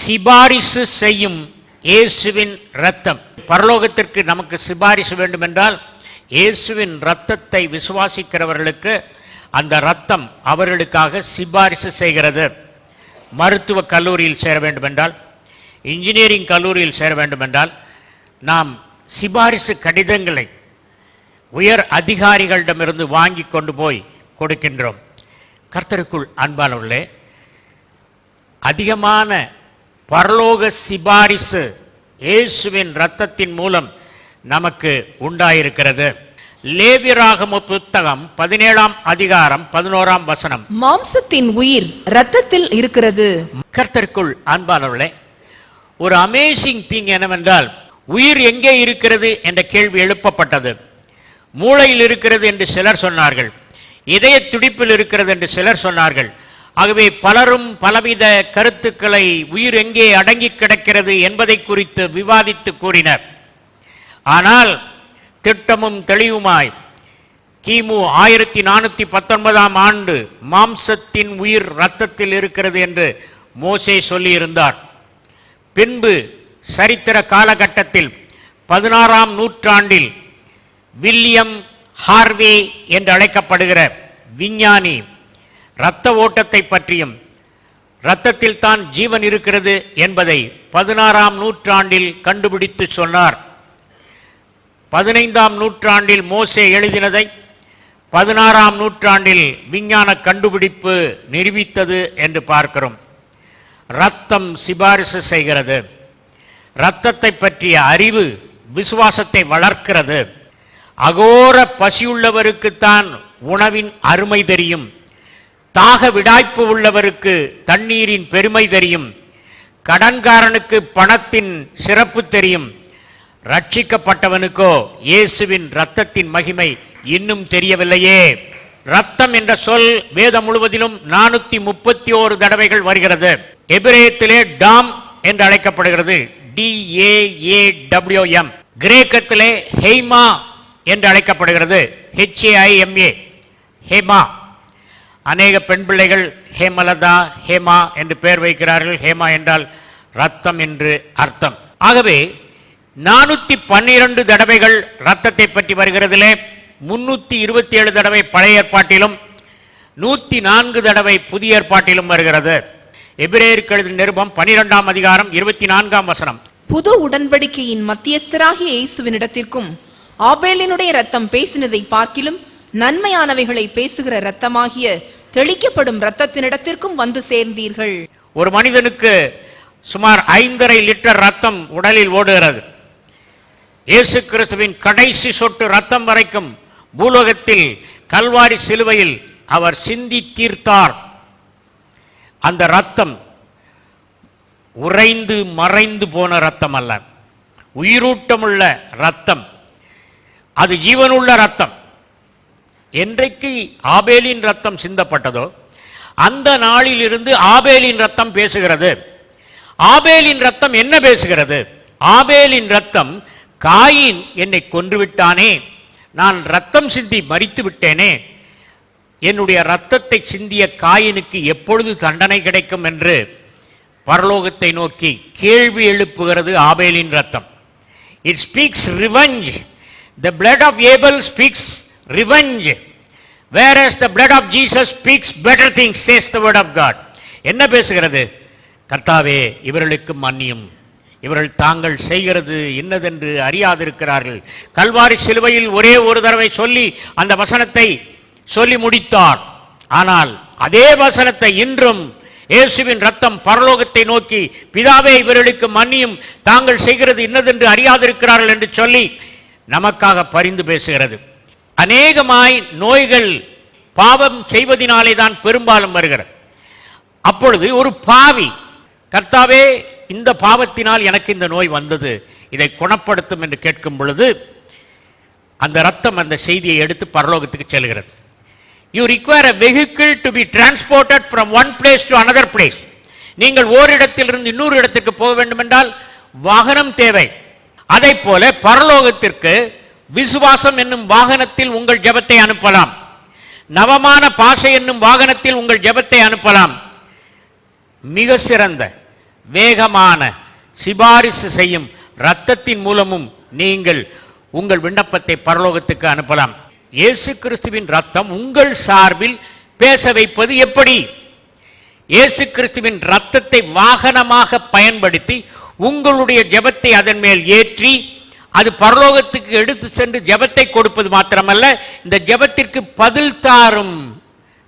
சிபாரிசு செய்யும் இயேசுவின் ரத்தம் பரலோகத்திற்கு நமக்கு சிபாரிசு வேண்டுமென்றால் இயேசுவின் ரத்தத்தை விசுவாசிக்கிறவர்களுக்கு அந்த ரத்தம் அவர்களுக்காக சிபாரிசு செய்கிறது. மருத்துவ கல்லூரியில் சேர வேண்டுமென்றால் இன்ஜினியரிங் கல்லூரியில் சேர வேண்டுமென்றால் நாம் சிபாரிசு கடிதங்களை உயர் அதிகாரிகளிடமிருந்து வாங்கி கொண்டு போய் கொடுக்கின்றோம். கர்த்தருக்குள் அன்பானவர்களே அதிகமான பரலோக சிபாரிசு இயேசுவின் இரத்தத்தின் மூலம் நமக்கு உண்டாயிருக்கிறது. லேவியராகம புத்தகம் பதினேழாம் அதிகாரம் பதினோராம் வசனம். மாம்சத்தின் உயிர் இரத்தத்தில் இருக்கிறது. கர்த்தருக்குள் அன்பானவர்களே ஒரு அமேசிங் திங் என்னவென்றால் உயிர் எங்கே இருக்கிறது என்ற கேள்வி எழுப்பப்பட்டது. மூளையில் இருக்கிறது என்று சிலர் சொன்னார்கள். இதய துடிப்பில் இருக்கிறது என்று சிலர் சொன்னார்கள். ஆகவே பலரும் பலவித கருத்துக்களை உயிர் எங்கே அடங்கி கிடக்கிறது என்பதை குறித்து விவாதித்து கூறினர். ஆனால் திட்டமும் தெளிவுமாய் கிமு ஆயிரத்தி நானூற்றி பத்தொன்பதாம் ஆண்டு மாம்சத்தின் உயிர் இரத்தத்தில் இருக்கிறது என்று மோசே சொல்லியிருந்தார். பின்பு சரித்திர காலகட்டத்தில் பதினாறாம் நூற்றாண்டில் வில்லியம் ஹார்வே என்று அழைக்கப்படுகிற விஞ்ஞானி இரத்த ஓட்டத்தை பற்றியும் இரத்தத்தில் தான் ஜீவன் இருக்கிறது என்பதை பதினாறாம் நூற்றாண்டில் கண்டுபிடித்து சொன்னார். பதினைந்தாம் நூற்றாண்டில் மோசே எழுதினதை பதினாறாம் நூற்றாண்டில் விஞ்ஞான கண்டுபிடிப்பு நிரூபித்தது என்று பார்க்கிறோம். ரத்தம் சிபாரிசு செய்கிறது. இரத்தத்தை பற்றிய அறிவு விசுவாசத்தை வளர்க்கிறது. அகோர பசியுள்ளவருக்குத்தான் உணவின் அருமை தெரியும். தாக விடாய்ப்பு உள்ளவருக்கு தண்ணீரின் பெருமை தெரியும். கடன்காரனுக்கு பணத்தின் சிறப்பு தெரியும். ரட்சிக்கப்பட்டவனுக்கோ இயேசுவின் இரத்தத்தின் மகிமை இன்னும் தெரியவில்லையே. ரத்தம் என்ற சொல் வேதம் முழுவதிலும் நானூத்தி முப்பத்தி ஓரு தடவைகள் வருகிறது. எபிரேயத்திலே டாம் என்று அழைக்கப்படுகிறது. D A A M. கிரேக்கத்திலே ஹெய்மா என்று அழைக்கப்படுகிறது. ஹெச்ஏஐஎம்ஏ ஹெமா. அநேக பெண் பிள்ளைகள் ஹேமலதா ஹேமா என்று பெயர் வைக்கிறார்கள். ஹேமா என்றால் ரத்தம் என்று அர்த்தம். ஆகவே நானூத்தி பன்னிரண்டு தடவைகள் ரத்தத்தை பற்றி வருகிறதிலே முன்னூத்தி இருபத்தி ஏழு தடவை பழைய ஏற்பாட்டிலும் நூத்தி நான்கு தடவை புதிய ஏற்பாட்டிலும் வருகிறது. எபிரேயருக்கு எழுதின நிருபம் பனிரெண்டாம் அதிகாரம் இருபத்தி நான்காம் வசனம். புது உடன்படிக்கையின் மத்தியஸ்தராகிய இயேசுவினிடத்திற்கும் ஆபேலினுடைய ரத்தம் பேசினதை பார்க்கிலும் நன்மையானவைகளை பேசுகிற இரத்தமாகிய தெளிக்கப்படும் இரத்தத்தினிடத்திற்கும் வந்து சேர்ந்தீர்கள். ஒரு மனிதனுக்கு சுமார் ஐந்தரை லிட்டர் ரத்தம் உடலில் ஓடுகிறது. இயேசு கிறிஸ்துவின் கடைசி சொட்டு ரத்தம் வரைக்கும் பூலோகத்தில் கல்வாரி சிலுவையில் அவர் சிந்தி தீர்த்தார். அந்த ரத்தம் உறைந்து மறைந்து போன ரத்தம் அல்ல உயிரூட்டமுள்ள ரத்தம் அது ஜீவனுள்ள ரத்தம் என்றைக்கு ஆபேலின் ரத்தம் சிந்தப்பட்டதோ அந்த நாளிலிருந்து ஆபேலின் ரத்தம் பேசுகிறது. ஆபேலின் ரத்தம் என்ன பேசுகிறது? ஆபேலின் ரத்தம் காயின் என்னை கொன்றுவிட்டானே நான் ரத்தம் சிந்தி மறித்து விட்டேனே என்னுடைய ரத்தத்தை சிந்திய காயினுக்கு எப்பொழுது தண்டனை கிடைக்கும் என்று பரலோகத்தை நோக்கி கேள்வி எழுப்புகிறது ஆபேலின் ரத்தம். It speaks revenge the blood of Abel speaks revenge where the blood of Jesus speaks better things says the word of God என்ன பேசுகிறது? கர்த்தாவே இவர்களுக்கு மன்னியும். இவர்கள் தாங்கள் செய்கிறது இன்னதென்று அறியாதிருக்கிறார்கள். கல்வாரி சிலுவையில் ஒரே ஒரு தடவை சொல்லி அந்த வசனத்தை சொல்லி முடித்தார். ஆனால் அதே வசனத்தை இன்றும் இயேசுவின் ரத்தம் பரலோகத்தை நோக்கி பிதாவே இவர்களுக்கு மன்னியும். தாங்கள் செய்கிறது இன்னதென்று அறியாதிருக்கிறார்கள் என்று சொல்லி நமக்காக பரிந்து பேசுகிறது. அநேகமாய் நோய்கள் பாவம் செய்வதினாலே தான் பெரும்பாலும் வருகிறது. அப்பொழுது ஒரு பாவி கர்த்தாவே இந்த பாவத்தினால் எனக்கு இந்த நோய் வந்தது. இதை குணப்படுத்தும் என்று கேட்கும் பொழுது அந்த ரத்தம் அந்த செய்தியை எடுத்து பரலோகத்துக்கு செல்கிறது. You require a vehicle to be transported from one place to another place நீங்கள் ஓரிடத்திலிருந்து இன்னொரு இடத்துக்கு போக வேண்டுமென்றால் வாகனம் தேவை. அதைப் போல பரலோகத்திற்கு விசுவாசம் என்னும் வாகனத்தில் உங்கள் ஜெபத்தை அனுப்பலாம். நவமான பாஷை என்னும் வாகனத்தில் உங்கள் ஜெபத்தை அனுப்பலாம். மிக சிறந்த வேகமான சிபாரிசு செய்யும் இரத்தத்தின் மூலமும் நீங்கள் உங்கள் விண்ணப்பத்தை பரலோகத்துக்கு அனுப்பலாம். இயேசு கிறிஸ்துவின் ரத்தம் உங்கள் சார்பில் பேச வைப்பது எப்படி? இயேசு கிறிஸ்துவின் ரத்தத்தை வாகனமாக பயன்படுத்தி உங்களுடைய ஜெபத்தை அதன் மேல் ஏற்றி அது பரலோகத்துக்கு எடுத்து சென்று ஜெபத்தை கொடுப்பது மாத்திரமல்ல இந்த ஜெபத்திற்கு பதில் தாரும்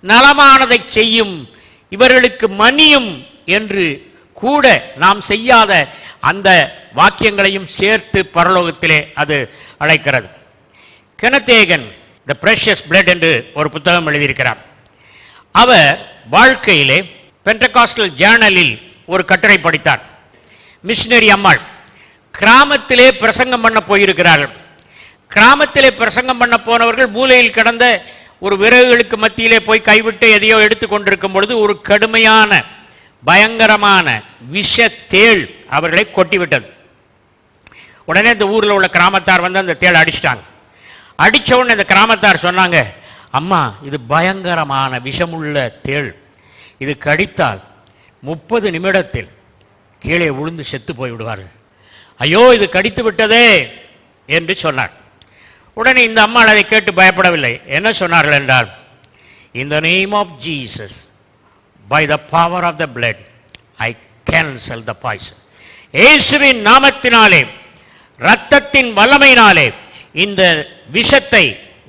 நலமானதை செய்யும் இவர்களுக்கு மணியும் என்று கூட நாம் செய்யாத அந்த வாக்கியங்களையும் சேர்த்து பரலோகத்திலே அது அழைக்கிறது. கெனத்தேகன் த பிரஷஸ் பிளட் என்று ஒரு புத்தகம் எழுதியிருக்கிறார். அவர் வாழ்க்கையிலே பென்டகாஸ்டல் ஜேர்னலில் ஒரு கட்டுரை படித்தார். மிஷினரி அம்மாள் கிராமத்திலே பிரசங்கம் பண்ண போயிருக்கிறார்கள். கிராமத்திலே பிரசங்கம் பண்ண போனவர்கள் மூலையில் கிடந்த ஒரு விறகுகளுக்கு மத்தியிலே போய் கைவிட்டு எதையோ எடுத்து கொண்டிருக்கும் பொழுது ஒரு கடுமையான பயங்கரமான விஷ தேள் அவர்களை கொட்டிவிட்டது. உடனே இந்த ஊரில் உள்ள கிராமத்தார் வந்து அந்த தேள் அடிச்சிட்டாங்க. அடித்த உடனே இந்த கிராமத்தார் சொன்னாங்க அம்மா இது பயங்கரமான விஷமுள்ள தேள். இது கடித்தால் முப்பது நிமிடத்தில் கீழே விழுந்து செத்து போய் விடுவார்கள் ஐயோ இது கடித்து விட்டதே என்று சொன்னார். உடனே இந்த அம்மாள் அதை கேட்டு பயப்படவில்லை. என்ன சொன்னார்கள் என்றால் இந்த name of Jesus by the power of the blood I cancel the poison இயேசுவின் நாமத்தினாலே ரத்தத்தின் வல்லமையினாலே இந்த விஷத்தை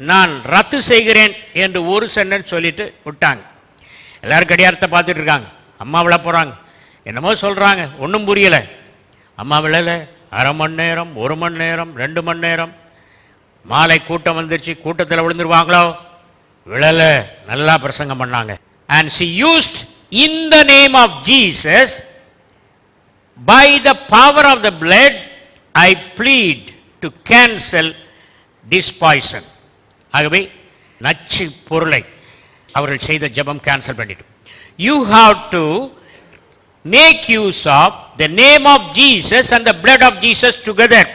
நான் ரத்து செய்கிறேன் என்று ஒரு சென்டன் சொல்லிட்டு விட்டாங்க. எல்லாரும் கடியாரத்தை பார்த்துட்டு இருக்காங்க. அம்மா விழ போகிறாங்க என்னமோ சொல்கிறாங்க ஒன்றும் புரியலை. அம்மா விழலை. அரை மணி நேரம் ஒரு மணி நேரம் ரெண்டு மணி நேரம். மாலை கூட்டம் வந்துருச்சு கூட்டத்தில் விழுந்துருவாங்களோ? விழல. நல்லா பிரசங்கம் பண்ணாங்க. And she used in the name of Jesus by the power of the blood I plead to cancel this poison ஆகவே நச்சு பொருளை அவர்கள் செய்த ஜெபம் கேன்சல் பண்ணிட்டு. You have to make use of the name of Jesus and the blood of Jesus together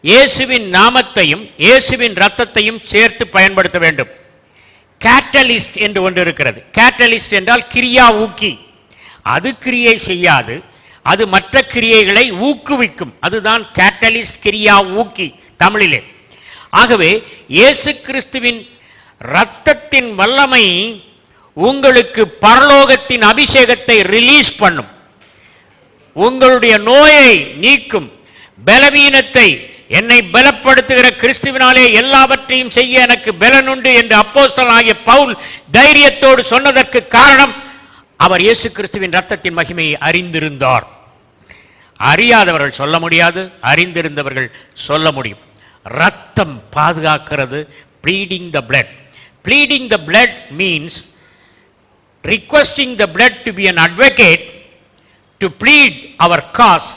இயேசுவின் நாமத்தையும் இயேசுவின் ரத்தத்தையும் சேர்த்து பயன்படுத்த வேண்டும். கேட்டலிஸ்ட் என்று ஒன்று இருக்கிறது. கேட்டலிஸ்ட் என்றால் கிரியா ஊக்கி. அது கிரியை செய்யாது. அது மற்ற கிரியைகளை ஊக்குவிக்கும். அதுதான் கேட்டலிஸ்ட் கிரியா ஊக்கி தமிழிலே. ஆகவே இயேசு கிறிஸ்துவின் இரத்தத்தின் வல்லமை உங்களுக்கு பரலோகத்தின் அபிஷேகத்தை ரிலீஸ் பண்ணும். உங்களுடைய நோயை நீக்கும். பலவீனத்தை என்னை பலப்படுத்துகிற கிறிஸ்துவினாலே எல்லாவற்றையும் செய்ய எனக்கு பலனுண்டு என்று அப்போஸ்தல் ஆகிய பவுல் தைரியத்தோடு சொன்னதற்கு காரணம் அவர் இயேசு கிறிஸ்துவின் ரத்தத்தின் மகிமையை அறிந்திருந்தார். அறியாதவர்கள் சொல்ல முடியாது அறிந்திருந்தவர்கள் சொல்ல முடியும். ரத்தம் பாதுகாக்கிறது pleading the blood pleading the blood means requesting the blood to be an advocate to plead our cause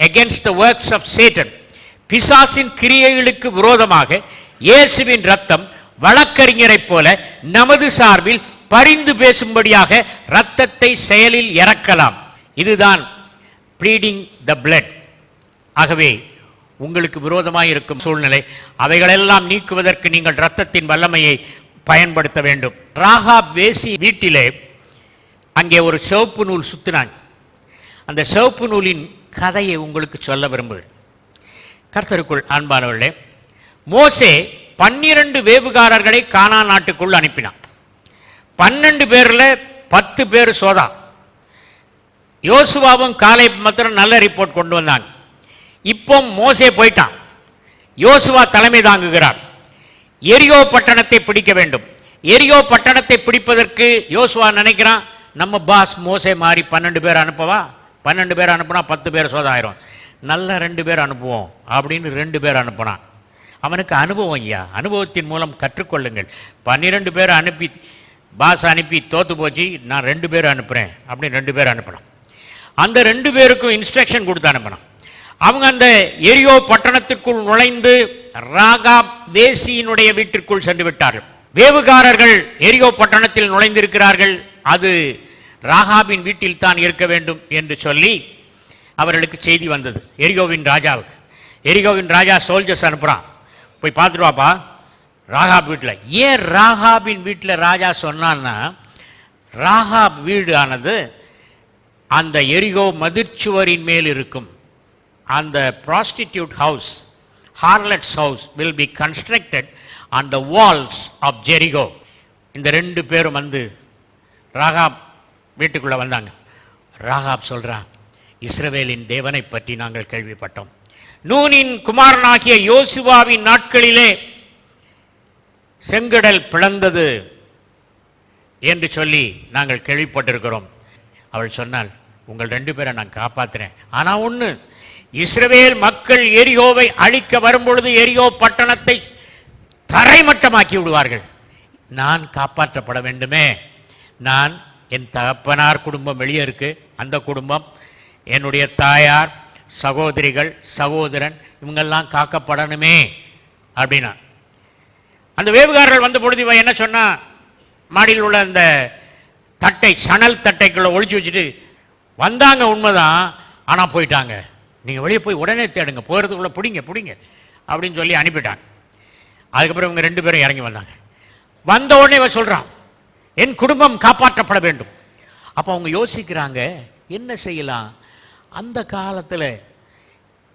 against the works of Satan. பிசாசின் கிரியைகளுக்கு விரோதமாக இயேசுவின் ரத்தம் வழக்கறிஞரைப் போல நமது சார்பில் பரிந்து பேசும்படியாக ரத்தத்தை செயலில் இறக்கலாம் இதுதான் ப்ளீடிங் த பிளட் ஆகவே உங்களுக்கு விரோதமாக இருக்கும் சூழ்நிலை அவைகளெல்லாம் நீக்குவதற்கு நீங்கள் இரத்தத்தின் வல்லமையை பயன்படுத்த வேண்டும். ராகாப் வேசி வீட்டிலே அங்கே ஒரு சிவப்பு நூல் சுத்தினாங்க. அந்த சிவப்பு நூலின் கதையை உங்களுக்கு சொல்ல விரும்புகிறேன். கர்த்தருக்குள் அன்பானவர்களே மோசே பன்னிரண்டு வேவுகாரர்களை கானா நாட்டுக்குள் அனுப்பினான். பன்னெண்டு பேரில் பத்து பேர் சோதா. யோசுவாவும் காலை மாத்திரம் நல்ல ரிப்போர்ட் கொண்டு வந்தாங்க இப்போ மோசே போயிட்டான். யோசுவா தலைமை தாங்குகிறார். எரியோ பட்டணத்தை பிடிக்க வேண்டும். எரியோ பட்டணத்தை பிடிப்பதற்கு யோசுவா நினைக்கிறான் நம்ம பாஸ் மோசே மாதிரி பன்னெண்டு பேர் அனுப்பவா? பன்னெண்டு பேர் அனுப்புனா பத்து பேர் சோதாயிரும். நல்ல ரெண்டு பேர் அனுப்புவோம் அப்படின்னு ரெண்டு பேர் அனுப்புனான். அவனுக்கு அனுபவம் ஐயா அனுபவத்தின் மூலம் கற்றுக்கொள்ளுங்கள். பன்னிரெண்டு பேர் அனுப்பி பாஸ் அனுப்பி தோற்று போச்சு நான் ரெண்டு பேர் அனுப்புகிறேன் அப்படின்னு ரெண்டு பேர் அனுப்பினான் அந்த ரெண்டு பேருக்கும் இன்ஸ்ட்ரக்ஷன் கொடுத்து அனுப்பினான் அவங்க அந்த எரியோ பட்டணத்திற்குள் நுழைந்து ராகா வேசியினுடைய வீட்டிற்குள் சென்று விட்டார்கள். வேவுகாரர்கள் எரியோ பட்டணத்தில் நுழைந்திருக்கிறார்கள். அது ராகாபின் வீட்டில் தான் இருக்க வேண்டும் என்று சொல்லி அவர்களுக்கு செய்தி வந்தது. எரிகோவின் ராஜாவுக்கு. எரிகோவின் ராஜா சோல்ஜர்ஸ் அனுப்புகிறான் போய் பார்த்துருவாப்பா ராகாப் வீட்டில். ஏன் ராகாபின் வீட்டில் ராஜா சொன்னான்னா ராகாப் வீடு ஆனது அந்த எரிகோ மதிர்ச்சுவரின் மேல் இருக்கும். அந்த prostitute house harlot's house will be constructed on the walls of Jericho இந்த ரெண்டு பேரும் வந்து ராகாப் வீட்டுக்குள்ளே வந்தாங்க. ராகாப் சொல்கிறான் இஸ்ரவேலின் தேவனை பற்றி நாங்கள் கேள்விப்பட்டோம். நூனின் குமாரனாகிய யோசுவாவின் நாட்களிலே செங்கடல் பிளந்தது என்று சொல்லி நாங்கள் கேள்விப்பட்டிருக்கிறோம். அவள் சொன்னாள் உங்கள் ரெண்டு பேரை நான் காப்பாற்றுறேன் ஆனால் ஒன்று இஸ்ரவேல் மக்கள் எரியோவை அழிக்க வரும்பொழுது எரியோ பட்டணத்தை தரைமட்டமாக்கி விடுவார்கள். நான் காப்பாற்றப்பட வேண்டுமே. நான் என் தகப்பனார் குடும்பம் வெளியே இருக்கு. அந்த குடும்பம் என்னுடைய தாயார் சகோதரிகள் சகோதரன் இவங்கெல்லாம் காக்கப்படணுமே அப்படின்னா. அந்த வேவுகாரர்கள் வந்த பொழுது இவன் என்ன சொன்னா மாடியில் உள்ள அந்த தட்டை சணல் தட்டைக்குள்ள ஒழிச்சு வச்சுட்டு வந்தாங்க உண்மைதான் ஆனால் போயிட்டாங்க. நீங்கள் வெளியே போய் உடனே தேடுங்க. போகிறதுக்குள்ளே பிடிங்க பிடிங்க. அப்படின்னு சொல்லி அனுப்பிட்டாங்க அதுக்கப்புறம் இவங்க ரெண்டு பேரும் இறங்கி வந்தாங்க. வந்த உடனே இவன் சொல்கிறான் என் குடும்பம் காப்பாற்றப்பட வேண்டும். அப்போ அவங்க யோசிக்கிறாங்க என்ன செய்யலாம்? அந்த காலத்தில்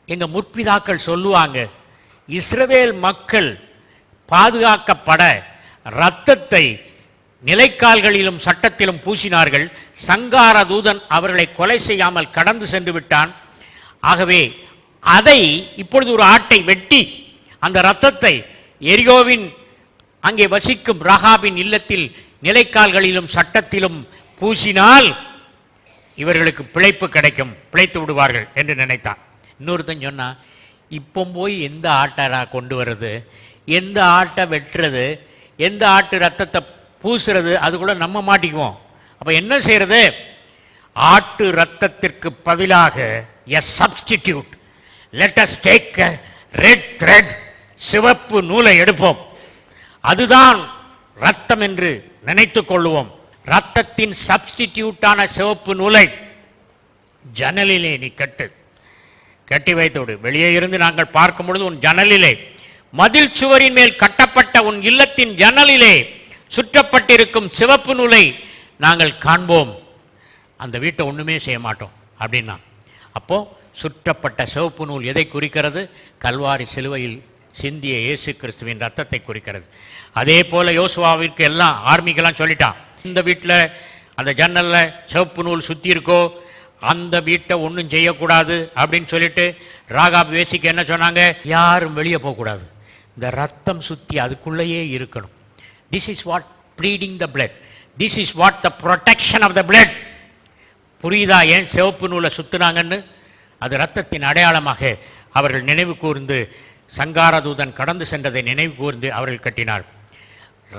எங்கள் முற்பிதாக்கள் சொல்லுவாங்க இஸ்ரவேல் மக்கள் பாதுகாக்கப்பட இரத்தத்தை நிலைக்கால்களிலும் சட்டத்திலும் பூசினார்கள். சங்கார தூதன் அவர்களை கொலை செய்யாமல் கடந்து சென்று விட்டான். ஆகவே அதை இப்பொழுது ஒரு ஆட்டை வெட்டி அந்த இரத்தத்தை எரியோவின் அங்கே வசிக்கும் ரகாபின் இல்லத்தில் நிலைக்கால்களிலும் சட்டத்திலும் பூசினால் இவர்களுக்கு பிழைப்பு கிடைக்கும். பிழைத்து விடுவார்கள் என்று நினைத்தான். இன்னொருத்தன் சொன்னான் இப்போ போய் எந்த ஆட்டை கொண்டு வர்றது? எந்த ஆட்டை வெட்டுறது? எந்த ஆட்டு ரத்தத்தை பூசுறது? அதுக்குள்ளே நம்ம மாட்டிக்குவோம். அப்போ என்ன செய்கிறது ஆட்டு ரத்தத்திற்கு பதிலாக a substitute let us take red thread சிவப்பு நூலை எடுப்போம். அதுதான் ரத்தம் என்று நினைத்து கொள்ளுவோம். ரத்தத்தின் சப்ஸ்டிடியூட்டான சிவப்பு நூலை ஜன்னலிலே நீ கட்டு. கட்டி வைத்து விடு. வெளியே இருந்து நாங்கள் பார்க்கும் பொழுது உன் ஜன்னலிலே மதில் சுவரின் மேல் கட்டப்பட்ட உன் இல்லத்தின் ஜன்னலிலே சுற்றப்பட்டிருக்கும் சிவப்பு நூலை நாங்கள் காண்போம். அந்த வீட்டை ஒன்றுமே செய்ய மாட்டோம். அப்படின்னா அப்போது சுற்றப்பட்ட சிவப்பு நூல் எதை குறிக்கிறது? கல்வாரி சிலுவையில் சிந்திய இயேசு கிறிஸ்துவின் ரத்தத்தை குறிக்கிறது. அதே போல் யோசுவாவிற்கு எல்லாம் ஆர்மிக்கெல்லாம் சொல்லிட்டான். இந்த வீட்டில் அந்த ஜன்னலில் சிவப்பு நூல் சுற்றி இருக்கோ அந்த வீட்டை ஒன்றும் செய்யக்கூடாது அப்படின்னு சொல்லிட்டு ராகாப் வேசிக்கு என்ன சொன்னாங்க? யாரும் வெளியே போகக்கூடாது. இந்த ரத்தம் சுற்றி அதுக்குள்ளேயே இருக்கணும். This is what bleeding the blood this is what the protection of the blood புரியுதா ஏன் சிவப்பு நூலை சுத்துனாங்கன்னு? அது ரத்தத்தின் அடையாளமாக அவர்கள் நினைவு கூர்ந்து சங்காரதூதன் கடந்து சென்றதை நினைவு கூர்ந்து அவர்கள் கட்டினார்.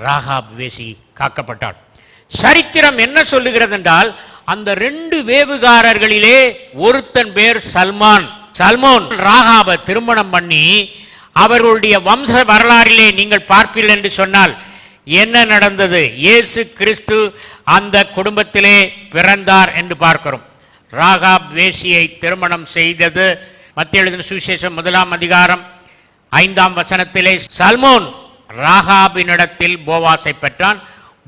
ராகாப் வேசி காக்கப்பட்டாள் சரித்திரம் என்ன சொல்லுகிறது என்றால் அந்த ரெண்டு வேவுகாரர்களிலே ஒருத்தன் பேர் சல்மான். சல்மோன் ராகாவை திருமணம் பண்ணி அவர்களுடைய வம்ச வரலாறிலே நீங்கள் பார்ப்பீர்கள் என்று சொன்னால் என்ன நடந்தது? இயேசு கிறிஸ்து அந்த குடும்பத்திலே பிறந்தார் என்று பார்க்கிறோம். ராகாப் வேசியை திருமணம் செய்தது. மத்திய எழுதின சுவிசேஷம் முதலாம் அதிகாரம் ஐந்தாம் வசனத்திலே சல்மோன் ராகாபினிடத்தில் போவாஸை பெற்றான்.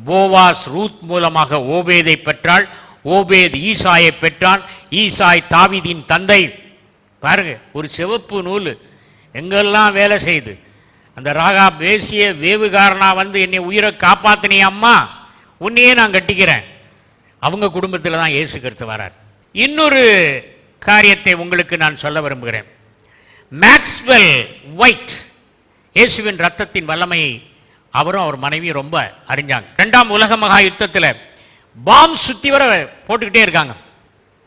போவாஸ் ரூத் மூலமாக ஓபேதை பெற்றாள். ஓபேத் ஈசாயை பெற்றான். ஈசாய் தாவிதின் தந்தை. பாருங்க ஒரு சிவப்பு நூல். எங்கெல்லாம் வேலை செய்யுது அந்த ராகா பேசிய வேவுகாரனா வந்து என்னை உயிரை காப்பாத்தினே அம்மா உன்னையே நான் கட்டிக்கிறேன். அவங்க குடும்பத்தில் தான் இயேசு கருத்து வரார். இன்னொரு காரியத்தை உங்களுக்கு நான் சொல்ல விரும்புகிறேன். மேக்ஸ்வெல் ஒயிட் இயேசுவின் ரத்தத்தின் வல்லமையை அவரும் அவர் மனைவியும் ரொம்ப அறிஞ்சாங்க. ரெண்டாம் உலக மகா யுத்தத்தில் பாம் சுற்றி வர போட்டுக்கிட்டே இருக்காங்க.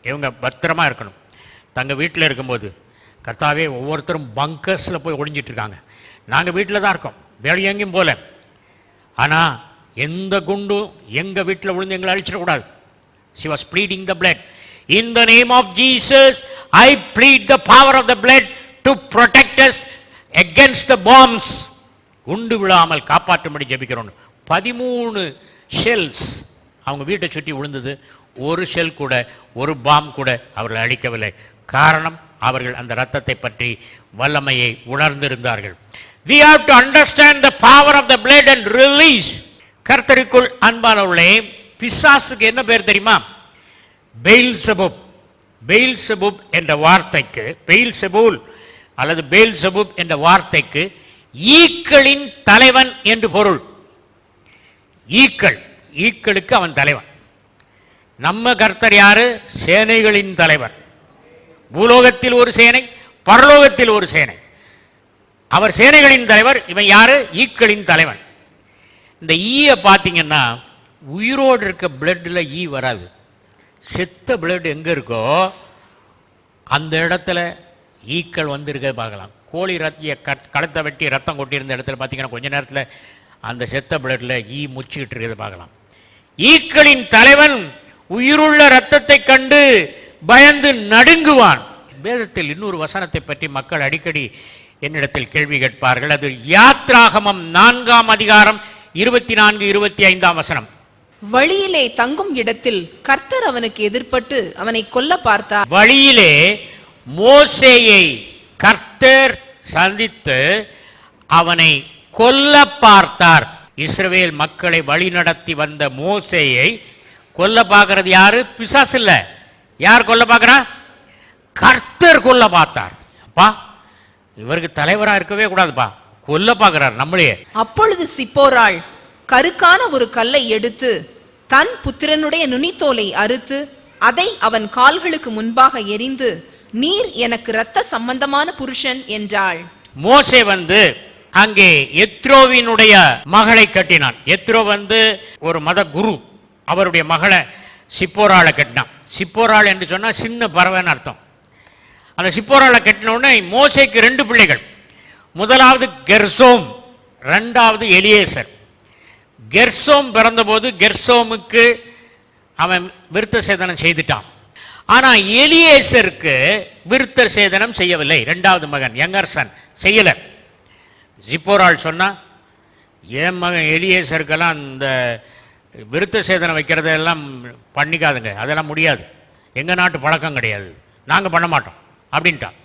இவங்க பத்திரமா இருக்கணும். தங்க வீட்டில் இருக்கும்போது கர்த்தாவே ஒவ்வொருத்தரும் பங்கர்ஸில் போய் ஒளிஞ்சிட்டு இருக்காங்க. நாங்கள் வீட்டில் தான் இருக்கோம். வேறு எங்கேயும் போல. ஆனால் எந்த குண்டும் எங்கள் வீட்டில் விழுந்து எங்களை அழிச்சிடக்கூடாது she was bleeding the blood in the name of Jesus I bleed the power of the blood to protect us against the குண்டு விழாமல் காப்பாற்றும்படி ஜபிக்கிறோம். பதிமூணு ஷெல்ஸ் அவங்க வீட்டை சுற்றி விழுந்தது. ஒரு ஷெல் கூட ஒரு பாம் கூட அவர்கள் அழிக்கவில்லை. காரணம் அவர்கள் அந்த ரத்தத்தை பற்றி வல்லமையை உணர்ந்திருந்தார்கள். We have to understand the power of the blood and release கர்த்தருக்குள் அன்பானவர்களே பிசாசுக்கு என்ன பேர் தெரியுமா? பெயில் செபுப் பெயில் செபுப் என்ற வார்த்தைக்கு பெயில் செபூல் அல்லது பெயில் செபுப் என்ற வார்த்தைக்கு ஈக்களின் தலைவன் என்று பொருள். ஈக்கள் ஈக்களுக்கு அவன் தலைவன். நம்ம கர்த்தர் யாரு? சேனைகளின் தலைவர். பூலோகத்தில் ஒரு சேனை பரலோகத்தில் ஒரு சேனை. அவர் சேனைகளின் தலைவர் இவன் யாரு? ஈக்களின் தலைவன். இந்த ஈயை பார்த்தீங்கன்னா உயிரோடு இருக்க பிளட்டில் ஈ வராது. செத்த பிளட் எங்கே இருக்கோ அந்த இடத்துல ஈக்கள் வந்திருக்க பார்க்கலாம். கோழி ரத்திய கட் கழுத்தை வெட்டி ரத்தம் கொட்டியிருந்த இடத்துல பார்த்தீங்கன்னா கொஞ்ச நேரத்தில் அந்த செத்த பிளட்டில் ஈ முச்சிக்கிட்டு இருக்கிறத பார்க்கலாம். ஈக்களின் தலைவன் உயிருள்ள ரத்தத்தை கண்டு பயந்து நடுங்குவான். வேதத்தில் இன்னொரு வசனத்தை பற்றி மக்கள் அடிக்கடி என்னிடத்தில் கேள்வி கேட்பார்கள். அது யாத்ராகமம் நான்காம் அதிகாரம் இருபத்தி நான்கு இருபத்தி ஐந்தாம் வசனம். வழியிலே தங்கும் இடத்தில் கர்த்தர் அவனுக்கு எதிர்ப்பட்டு அவனை கொல்ல பார்த்தார். வழியிலே மோசேயை கர்த்தர் சந்தித்து அவனை கொல்ல பார்த்தார். இஸ்ரவேல் மக்களை வழிநடத்தி வந்த மோசேயை கொல்ல பார்க்கறது யாரு? பிசாசு இல்ல யார் கொல்ல பார்க்கறா? கர்த்தர் கொல்ல பார்த்தார். அப்பா இவருக்கு தலைவரா இருக்கவே கூடாதுப்பா. கொல்ல பார்க்கறார் நம்மளே அப்பொழுது சிப்போராள் கருக்கான ஒரு கல்லை எடுத்து தன் புத்திரனுடைய நுனித்தோலை அறுத்து அதை அவன் கால்களுக்கு முன்பாக எரிந்து நீர் எனக்கு இரத்த சம்பந்தமான புருஷன் என்றாள். மோசே வந்து அங்கே எத்ரோவினுடைய மகளை கட்டினான். எத்ரோ வந்து ஒரு மத குரு. அவருடைய மகளை சிப்போராளை கட்டினான். சிப்போராள் என்று சொன்னா சின்ன பறவைன்னு அர்த்தம். அந்த சிப்போராளை கட்டின உடனே ரெண்டு பிள்ளைகள். முதலாவது கெர்சோம் ரெண்டாவது எலியேசர். கெர்சோம் பிறந்தபோது கெர்சோமுக்கு அவன் விருத்த சேதனம் செய்துட்டான். ஆனால் எலியேசருக்கு விருத்த சேதனம் செய்யவில்லை. ரெண்டாவது மகன் யங்கர்சன் செய்யலை. ஜிப்போரால் சொன்னால் என் மகன் எலியேசருக்கெல்லாம் இந்த விருத்த சேதனம் வைக்கிறதெல்லாம் பண்ணிக்காதுங்க. அதெல்லாம் முடியாது. எங்கள் நாட்டு பழக்கம் கிடையாது. நாங்கள் பண்ண மாட்டோம். அப்படின்ட்டான்.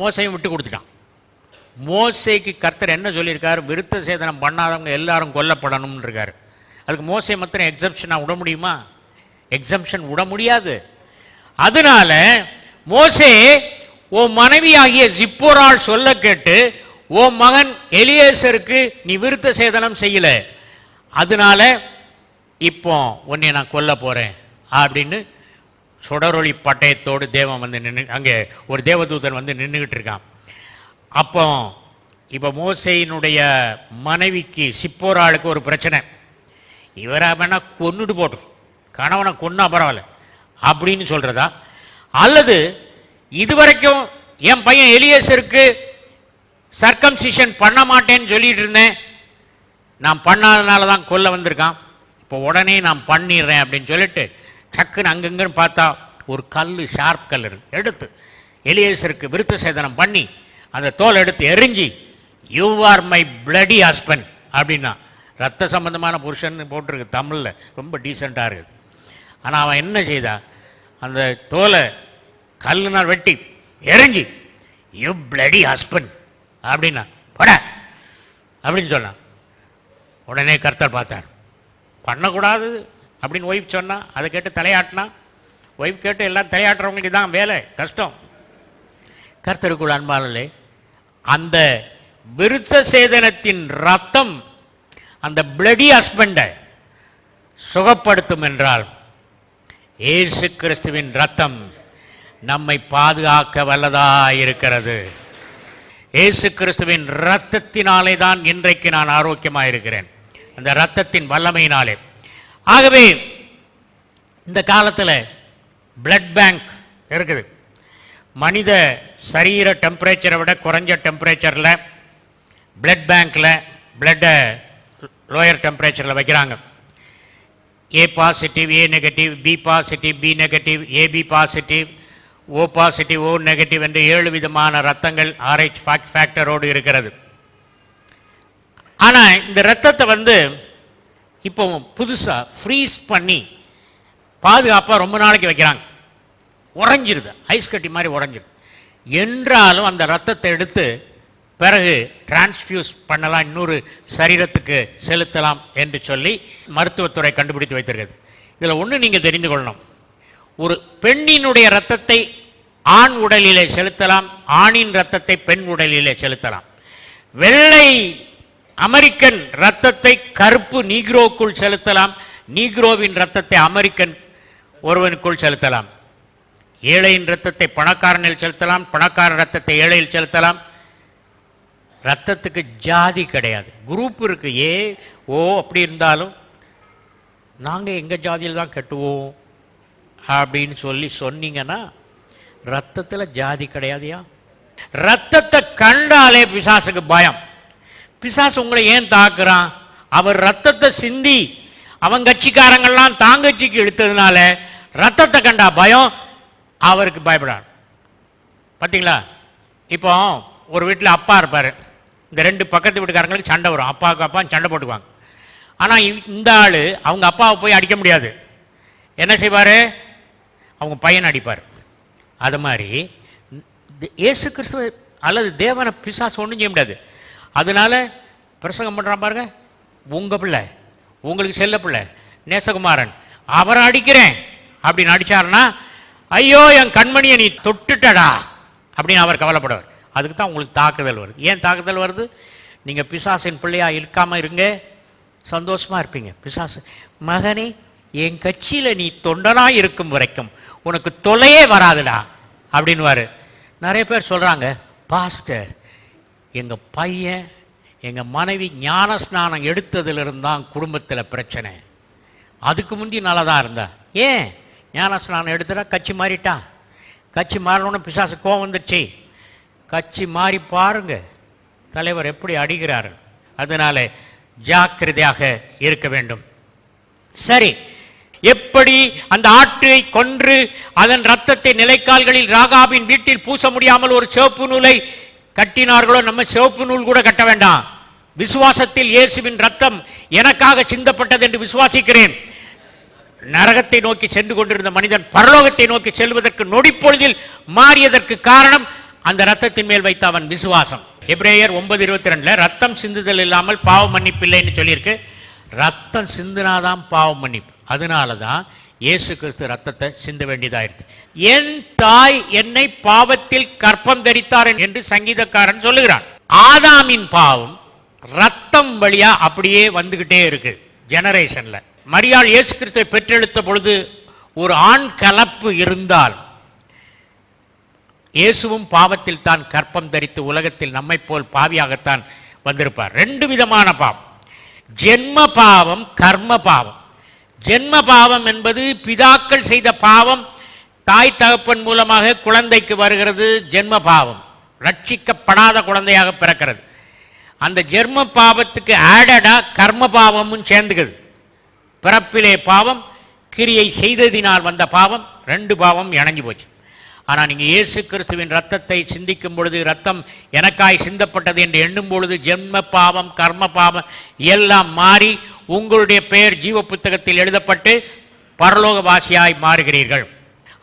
மோசையும் விட்டு கொடுத்துட்டான். மோசைக்கு கர்த்தர் என்ன சொல்லியிருக்காரு? விருத்த சேதனம் பண்ணாதவங்க எல்லாரும் கொல்லப்படணும்னு இருக்கார் அதுக்கு மோசை மாத்திரம் எக்ஸப்ஷனாக விட முடியுமா? எக்ஸம்ஷன் விட முடியாது. அதனால மோசே ஓ மனைவியாகிய ஜிப்போரால் சொல்ல கேட்டு ஓ மகன் எலியேசருக்கு நீ விருத்த சேதனம் செய்யலை. அதனால இப்போ உன்னை நான் கொல்ல போகிறேன் அப்படின்னு சுடரொளி பட்டயத்தோடு தேவன் வந்து நின்று அங்கே ஒரு தேவதூதன் வந்து நின்றுக்கிட்டு இருக்கான். அப்போ இப்போ மோசையினுடைய மனைவிக்கு சிப்போராளுக்கு ஒரு பிரச்சனை. இவரை வேணா கொன்னுட்டு போட்டும் கணவனை கொன்னா பரவாயில்ல. அப்படின்னு சொல்கிறதா அல்லது இதுவரைக்கும் என் பையன் எலியேசருக்கு சர்க்கம்சிஷன் பண்ண மாட்டேன்னு சொல்லிட்டு இருந்தேன். நான் பண்ணாதனால தான் கொல்ல வந்திருக்கான். இப்போ உடனே நான் பண்ணிடுறேன் அப்படின்னு சொல்லிட்டு டக்குன்னு அங்கங்கன்னு பார்த்தா ஒரு கல் ஷார்ப் கல் இருக்கு. எடுத்து எலியேசருக்கு விருத்த சேதனம் பண்ணி அந்த தோல் எடுத்து எரிஞ்சு you are my bloody husband அப்படின்னா ரத்த சம்பந்தமான புருஷன் போட்டிருக்கு தமிழில். ரொம்ப டீசெண்டாக இருக்குது. ஆனால் அவன் என்ன செய்தா? அந்த தோலை கல்லுனால் வெட்டி எரிஞ்சு யூ பிளடி ஹஸ்பண்ட் அப்படின்னா போட அப்படின்னு சொன்னான். உடனே கர்த்தர் பார்த்தார். பண்ணக்கூடாது அப்படின்னு ஒய்ஃப் சொன்னால் அதை கேட்டு தலையாட்டினா ஒய்ஃப் கேட்டு எல்லாம் தலையாட்டுறவங்களுக்கு தான் வேலை கஷ்டம். கர்த்தருக்குள் அன்பாளே அந்த விருத்த சேதனத்தின் ரத்தம் அந்த பிளடி ஹஸ்பண்டை சுகப்படுத்தும் என்றால் ஏசு கிறிஸ்துவின் ரத்தம் நம்மை பாதுகாக்க வல்லதாக இருக்கிறது. ஏசு கிறிஸ்துவின் ரத்தத்தினாலே தான் இன்றைக்கு நான் ஆரோக்கியமாக இருக்கிறேன் அந்த ரத்தத்தின் வல்லமையினாலே. ஆகவே இந்த காலத்தில் பிளட் பேங்க் இருக்குது. மனித சரீர டெம்பரேச்சரை விட குறைஞ்ச டெம்பரேச்சரில் பிளட் பேங்க்கில் பிளட்டை லோயர் டெம்பரேச்சரில் வைக்கிறாங்க. A positive A negative B positive B negative AB positive O positive O negative என்று ஏழு விதமான ரத்தங்கள் ஆர்ஹெச் ஃபேக்டரோடு இருக்கிறது. ஆனால் இந்த ரத்தத்தை வந்து இப்போ புதுசாக ஃப்ரீஸ் பண்ணி பாதுகாப்பாக ரொம்ப நாளைக்கு வைக்கிறாங்க. உறைஞ்சிருது. ஐஸ் கட்டி மாதிரி உறைஞ்சிருது. என்றாலும் அந்த ரத்தத்தை எடுத்து பிறகு டிரான்ஸ்ஃபியூஸ் பண்ணலாம் இன்னொரு சரீரத்துக்கு செலுத்தலாம் என்று சொல்லி மருத்துவத்துறை கண்டுபிடித்து வைத்திருக்கிறது. இதில் ஒன்று நீங்கள் தெரிந்து கொள்ளணும். ஒரு பெண்ணினுடைய ரத்தத்தை ஆண் உடலிலே செலுத்தலாம் ஆணின் ரத்தத்தை பெண் உடலிலே செலுத்தலாம். வெள்ளை அமெரிக்கன் ரத்தத்தை கருப்பு நீக்ரோக்குள் செலுத்தலாம். நீக்ரோவின் ரத்தத்தை அமெரிக்கன் ஒருவனுக்குள் செலுத்தலாம். ஏழையின் ரத்தத்தை பணக்காரனில் செலுத்தலாம். பணக்காரன் ரத்தத்தை ஏழையில் செலுத்தலாம். ரத்தத்துக்கு ஜாதி கிடையாது. குரூப் இருக்கு. ஏ ஓ அப்படி இருந்தாலும் நாங்கள் எங்கள் ஜாதியில் தான் கட்டுவோம் அப்படின்னு சொல்லி சொன்னீங்கன்னா ரத்தத்தில் ஜாதி கிடையாதுயா? ரத்தத்தை கண்டாலே பிசாசுக்கு பயம். பிசாசு உங்களை ஏன் தாக்குறான்? அவர் ரத்தத்தை சிந்தி அவன் கட்சிக்காரங்கள்லாம் தாங்கச்சிக்கு இழுத்ததுனால ரத்தத்தை கண்டா பயம் அவருக்கு பயப்படார். பார்த்தீங்களா இப்போ ஒரு வீட்டில் அப்பா இருப்பார். இந்த ரெண்டு பக்கத்து வீட்டுக்காரங்களுக்கு சண்டை வரும். அப்பாவுக்கு அப்பா சண்டை போட்டுக்குவாங்க. ஆனால் இந்த ஆள் அவங்க அப்பாவை போய் அடிக்க முடியாது. என்ன செய்வார்? அவங்க பையன் அடிப்பார். அது மாதிரி இயேசு கிறிஸ்துவ அல்லது தேவனை பிசாசு ஒன்றும் செய்ய முடியாது. அதனால பிரசங்கம் பண்ணுறான் பாருங்க. உங்கள் பிள்ளை உங்களுக்கு செல்ல பிள்ளை நேசகுமாரன் அவரை அடிக்கிறேன் அப்படின்னு அடிச்சாருன்னா ஐயோ என் கண்மணியை நீ தொட்டுட்டடா அப்படின்னு அவர் கவலைப்படுவார். அதுக்கு தான் உங்களுக்கு தாக்குதல் வருது. ஏன் தாக்குதல் வருது? நீங்கள் பிசாசின் பிள்ளையாக இருக்காமல் இருங்க. சந்தோஷமாக இருப்பீங்க. பிசாசு மகனே என் கட்சியில் நீ தொண்டனாக இருக்கும் வரைக்கும் உனக்கு தொலையே வராதுடா அப்படின்னுவாரு. நிறைய பேர் சொல்கிறாங்க பாஸ்டர் எங்கள் பையன் எங்கள் மனைவி ஞான ஸ்நானம் எடுத்ததிலிருந்து தான் குடும்பத்தில் பிரச்சனை. அதுக்கு முந்தி நல்லா தான் இருந்தா. ஏன்? ஞான ஸ்நானம் எடுத்துட்டா கட்சி மாறிட்டா? கட்சி மாறணும்னு பிசாசு கோவம் வந்துடுச்சு கட்சி மாறி பாருங்க. தலைவர் எப்படி அடிகிறார். அதனால ஜாக்கிரதையாக இருக்க வேண்டும். சரி. எப்படி அந்த ஆற்றை கொன்று அதன் ரத்தத்தை நிலைக்கால்களில் ராகாவின் வீட்டில் பூச முடியாமல் ஒரு சிவப்பு நூலை கட்டினார்களோ நம்ம சிவப்பு நூல் கூட கட்ட வேண்டாம். விசுவாசத்தில் இயேசுவின் ரத்தம் எனக்காக சிந்தப்பட்டது என்று விசுவாசிக்கிறேன். நரகத்தை நோக்கி சென்று கொண்டிருந்த மனிதன் பரலோகத்தை நோக்கி செல்வதற்கு நொடிப்பொழுதில் மாறியதற்கு காரணம் அந்த ரத்தத்தின் மேல் வைத்த அவன் விசுவாசம். எப்ரேயர் ஒன்பது இருபத்தி ரெண்டுல ரத்தம் சிந்துதல் இல்லாமல் பாவ மன்னிப்பு இல்லைன்னு சொல்லியிருக்கு. ரத்தம் சிந்தினாதான் பாவ மன்னிப்பு. அதனால தான் இயேசு கிறிஸ்து ரத்தத்தை சிந்த வேண்டியதாயிருது என் தாய் என்னை பாவத்தில் கற்பம் தரித்தார் என்று சங்கீதக்காரன் சொல்லுகிறான். ஆதாமின் பாவம் ரத்தம் வழியா அப்படியே வந்துகிட்டே இருக்கு ஜெனரேஷன்ல மரியாள் இயேசு கிறிஸ்துவை பெற்றெடுத்த பொழுது ஒரு ஆண் கலப்பு இருந்தால் இயேசுவும் பாவத்தில் தான் கற்பம் தரித்து உலகத்தில் நம்மை போல் பாவியாகத்தான் வந்திருப்பார். ரெண்டு விதமான பாவம். ஜென்ம பாவம் கர்ம பாவம். ஜென்ம பாவம் என்பது பிதாக்கள் செய்த பாவம் தாய் தகப்பன் மூலமாக குழந்தைக்கு வருகிறது ஜென்ம பாவம் ரட்சிக்கப்படாத குழந்தையாக பிறக்கிறது. அந்த ஜென்ம பாவத்துக்கு ஆடடா கர்ம பாவமும் சேர்ந்துக்குது. பிறப்பிலே பாவம் கிரியை செய்ததினால் வந்த பாவம் ரெண்டு பாவம் இணைஞ்சு போச்சு. ஆனால் நீங்கள் இயேசு கிறிஸ்துவின் ரத்தத்தை சிந்திக்கும் பொழுது ரத்தம் எனக்காய் சிந்தப்பட்டது என்று எண்ணும் பொழுது ஜென்ம பாவம் கர்ம பாவம் எல்லாம் மாறி உங்களுடைய பெயர் ஜீவ புத்தகத்தில் எழுதப்பட்டு பரலோகவாசியாய் மாறுகிறீர்கள்.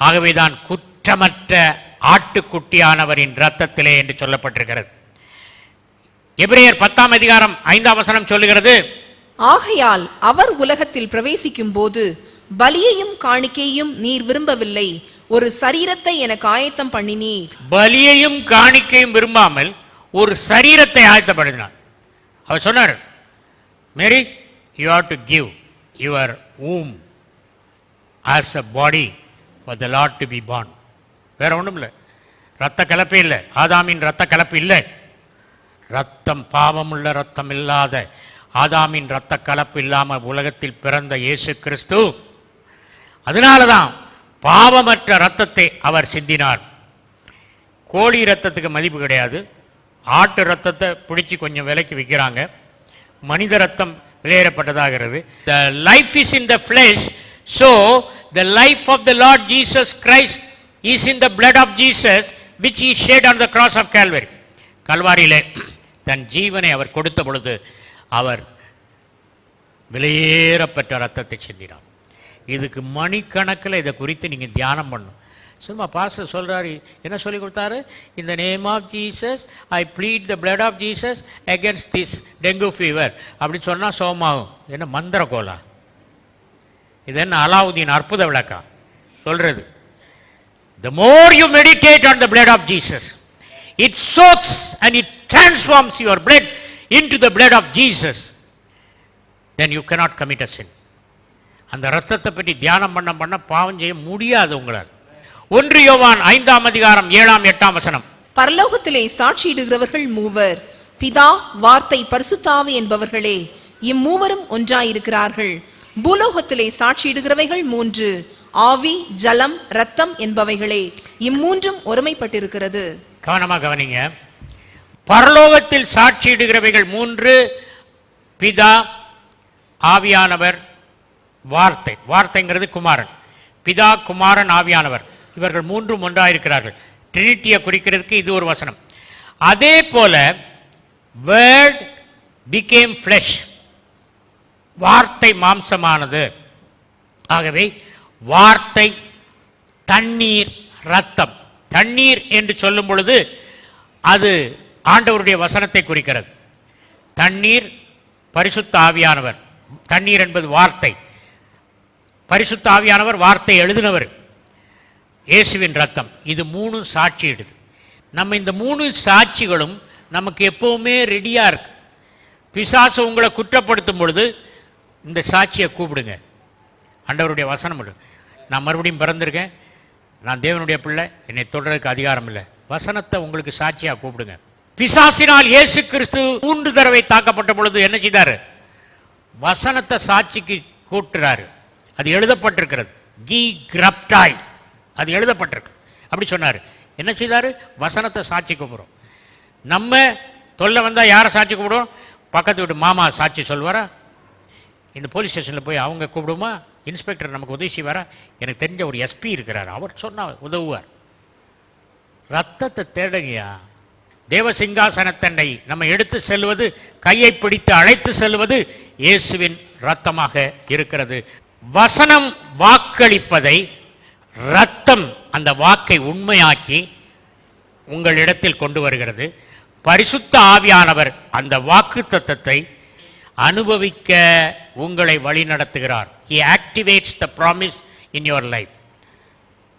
ஆகவேதான் குற்றமற்ற ஆட்டுக்குட்டியானவரின் ரத்தத்திலே என்று சொல்லப்பட்டிருக்கிறது. எபிரேயர் பத்தாம் அதிகாரம் ஐந்தாம் வசனம் சொல்லுகிறது ஆகையால் அவர் உலகத்தில் பிரவேசிக்கும் போது பலியையும் காணிக்கையும் நீர் விரும்பவில்லை. ஒரு சரீரத்தை எனக்கு ஆயத்தம் பண்ணினீர். பலியையும் காணிக்கையும் விரும்பாமல் ஒரு சரீரத்தை ஆயத்தப்படுத்தினார். அவர் சொன்னார் Mary you have to give your womb as a body for the Lord to be born. வேற ஒன்றும் இல்லை. ரத்த கலப்பே இல்லை. ஆதாமின் ரத்த கலப்பு இல்லை. ரத்தம் பாவமுள்ள ரத்தம் இல்லாத ஆதாமின் ரத்த கலப்பு இல்லாமல் உலகத்தில் பிறந்த இயேசு கிறிஸ்து. அதனால தான் பாவமற்ற ரத்தத்தை அவர் சிந்தினார். கோழி ரத்தத்துக்கு மதிப்பு கிடையாது. ஆட்டு ரத்தத்தை பிடிச்சி கொஞ்சம் விலைக்கு விற்கிறாங்க. மனித ரத்தம் வெளியேறப்பட்டதாகிறது. The life is in the flesh so the life of the Lord Jesus Christ is in the blood of Jesus which he shed on the cross of Calvary கல்வாரியிலே தன் ஜீவனை அவர் கொடுத்த பொழுது அவர் விலையேறப்பெற்ற ரத்தத்தை சிந்தினார். இதுக்கு மணிக்கணக்கில் இதை குறித்து நீங்கள் தியானம் பண்ணணும். சும்மா பாஸ்டர் சொல்கிறாரு என்ன சொல்லி கொடுத்தாரு? இந்த name of Jesus I bleed the blood of Jesus against this dengue fever அப்படின்னு சொன்னால் சோமாகும் என்ன மந்திர கோலா இது என்ன அலாவுதீன் அற்புத விளக்கா? The more you meditate on the blood of Jesus it soaks and it transforms your blood into the blood of Jesus then you cannot commit a sin அந்த ரத்தத்தை பற்றி தியானம் பண்ண பண்ண பாவம் செய்ய முடியாது உங்களால். ஒன்று யோவான் ஐந்தாம் அதிகாரம் ஏழாம் எட்டாம் வசனம். பரலோகத்திலே சாட்சியிடுகிறவர்கள் மூவர். பிதா வார்த்தை பரிசுத்தாவி என்பவர்களே இம்மூவரும் ஒன்றாயிருக்கிறார்கள். பூலோகத்திலே சாட்சியிடுகிறவைகள் மூன்று. ஆவி ஜலம் ரத்தம் என்பவைகளே இம்மூன்றும் ஒருமைப்பட்டிருக்கிறது. கவனமா கவனிங்க. பரலோகத்தில் சாட்சியிடுகிறவைகள் மூன்று. பிதா ஆவியானவர் வார்த்தை. வார்த்தைங்கிறது குமாரன். பிதா குமாரன் ஆவியானவர். இவர்கள் மூன்றும் ஒன்றாயிருக்கிறார்கள். ட்ரினிட்டியை குறிக்கிறதுக்கு இது ஒரு வசனம். அதே போல வேர்ட் பிகேம் ஃப்ளெஷ் வார்த்தை மாம்சமானது. ஆகவே வார்த்தை தண்ணீர் ரத்தம். தண்ணீர் என்று சொல்லும் பொழுது அது ஆண்டவருடைய வசனத்தை குறிக்கிறது. தண்ணீர் பரிசுத்த ஆவியானவர். தண்ணீர் என்பது வார்த்தை. பரிசுத்த ஆவியானவர் வார்த்தை எழுதினவர். இயேசுவின் ரத்தம் இது மூணு சாட்சியிடுது. நம்ம இந்த மூணு சாட்சிகளும் நமக்கு எப்பவுமே ரெடியாக இருக்கு. பிசாசு உங்களை குற்றப்படுத்தும் பொழுது இந்த சாட்சியை கூப்பிடுங்க. ஆண்டவருடைய வசனம் நான் மறுபடியும் பிறந்திருக்கேன். நான் தேவனுடைய பிள்ளை. என்னை தொடர்றதுக்கு அதிகாரம் இல்லை. வசனத்தை உங்களுக்கு சாட்சியாக கூப்பிடுங்க. பிசாசினால் இயேசு கிறிஸ்து மூன்று தடவை தாக்கப்பட்ட பொழுது என்ன செய்தாரு? வசனத்தை சாட்சிக்கு கூட்டுறாரு. அது எழுதப்பட்டிருக்கிறது. ஜி கிரப்டாய் அது எழுதப்பட்டிருக்கு. அப்படி சொன்னார். என்ன செய்தார்? வசனத்தை சாட்சி கூப்பிடும் நம்ம தொல்லை வந்தால் யாரை சாட்சி கூப்பிடுவோம்? பக்கத்து வீட்டு மாமா சாட்சி சொல்வாரா? இந்த போலீஸ் ஸ்டேஷனில் போய் அவங்க கூப்பிடுமா இன்ஸ்பெக்டர் நமக்கு உதவி செய்வாரா? எனக்கு தெரிஞ்ச ஒரு எஸ்பி இருக்கிறார். அவர் சொன்னா உதவுவார். ரத்தத்தை தேடுங்கயா தேவ சிங்காசனத்தண்டை நம்ம எடுத்து செல்வது கையை பிடித்து அழைத்து செல்வது இயேசுவின் ரத்தமாக இருக்கிறது. வசனம் வாக்களிப்பதை ரத்தம் அந்த வாக்கை உண்மையாக்கி உங்களிடத்தில் கொண்டு வருகிறது. பரிசுத்த ஆவியானவர் அந்த வாக்கு தத்தத்தை அனுபவிக்க உங்களை வழி நடத்துகிறார். He activates the promise in your life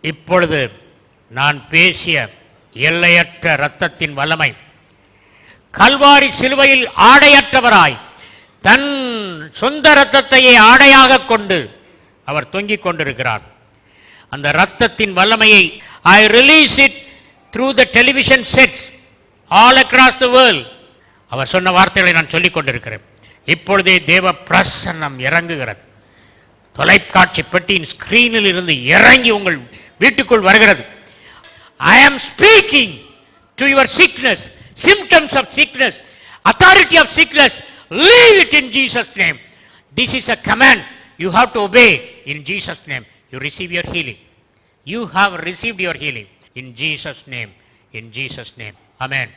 இப்பொழுது நான் பேசிய எல்லையற்ற இரத்தத்தின் வல்லமை. கல்வாரி சிலுவையில் ஆடையற்றவராய் தன் சொந்த இரத்தத்தையே ஆடையாக கொண்டு அவர் தொங்கிக் கொண்டிருக்கிறார். அந்த ரத்தத்தின் வல்லமையை I release it through the television sets all across the world அவர் சொன்ன வார்த்தைகளை நான் சொல்லிக் கொண்டிருக்கிறேன். இப்பொழுதே தேவ பிரசன்னம் இறங்குகிறது. தொலைக்காட்சி பெட்டியின் ஸ்கிரீனில் இருந்து இறங்கி உங்கள் வீட்டுக்குள் வருகிறது. I am speaking to your sickness symptoms of sickness authority of sickness leave it in Jesus name this is a command you have to obey in Jesus name you receive your healing. You have received your healing. In Jesus name. In Jesus name. Amen